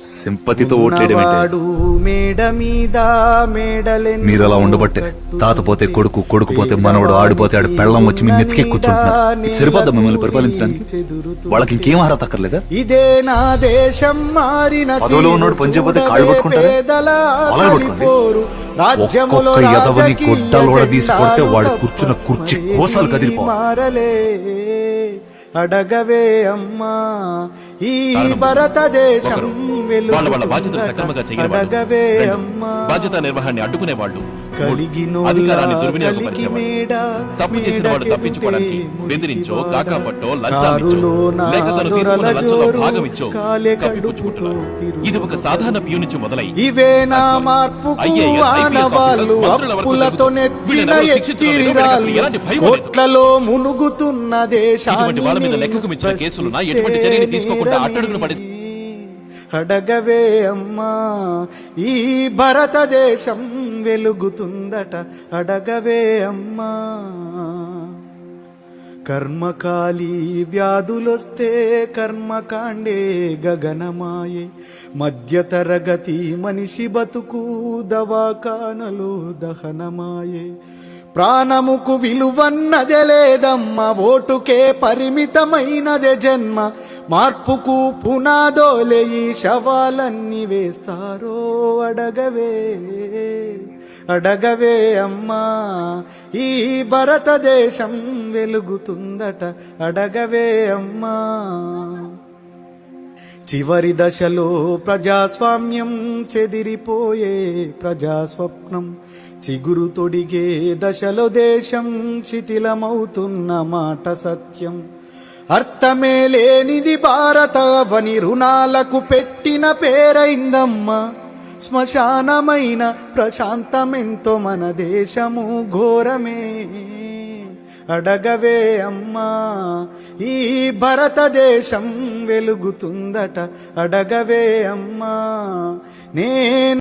సింపతితో మేడలెన్నో మీరు అలా ఉండబట్టే తాత పోతే కొడుకు కొడుకు పోతే మనవడు ఆడిపోతే ఆడు పెళ్ళం వచ్చి మీ నెత్తికే కూర్చుంటున్నారు. సరిపోద్దా మిమ్మల్ని పరిపాలించడానికి? వాళ్ళకి ఇంకేం అర్హత అక్కర్లేదా? ఇదే నా దేశం మారిన పదవిలో ఉన్నోడు చూడవే కాళ్ళు పట్టుకుంటారా? ఒక్కొక్క రాజకీయ గొడ్డలు తీసుకొడితే వాడు కూర్చున్న కుర్చీ కోసాలు. మారలే. అడగవే అమ్మా ఈ భారతదేశం వాళ్ళ వాళ్ళ బాధ్యతలు సక్రమంగా అమ్మా. బాధ్యత నిర్వహణని అడ్డుకునే వాళ్ళు అధికారాన్ని తప్పు చేసిన వాడు తప్పించుకోవడానికి బెదిరించో. కాకాపట్టో లేక తను తీసుకున్న లంచంలో భాగం ఇచ్చో ఇది ఒక సాధారణ ప్యూ నుంచి మొదలై ఇవే నా లేదు. కోట్లలో మునుగుతున్న దేశాన్ని వాళ్ళ మీద లెక్కకు మించిన కేసులున్నా ఎటువంటి చర్యలు తీసుకోకుండా అట్టడుగున పడేసి- అడగవే అమ్మా ఈ భారతదేశం వెలుగుతుందట. అడగవే అమ్మా కర్మకాలి వ్యాధులొస్తే కర్మకాండే గగనమాయే. మధ్యతరగతి మనిషి బతుకు దవాఖానలో దహనమాయే. ప్రాణముకు విలువన్నదే లేదమ్మ ఓటుకే పరిమితమైనదే జన్మ. మార్పుకు పునాదోలే ఈ శవాలన్నీ వేస్తారో అడగవే అడగవే అమ్మా ఈ భారతదేశం వెలుగుతుందట అడగవే అమ్మా. చివరి దశలో ప్రజాస్వామ్యం చెదిరిపోయే ప్రజాస్వప్నం చిగురు తొడిగే దశలో దేశం శిథిలమవుతున్న మాట సత్యం. అర్థమే లేనిది భారతవని రుణాలకు పెట్టిన పేరైందమ్మా. శ్మశానమైన ప్రశాంతమెంతో మన దేశము ఘోరమే. అడగవే అమ్మా ఈ భారతదేశం వెలుగుతుందట. అడగవే అమ్మా నేను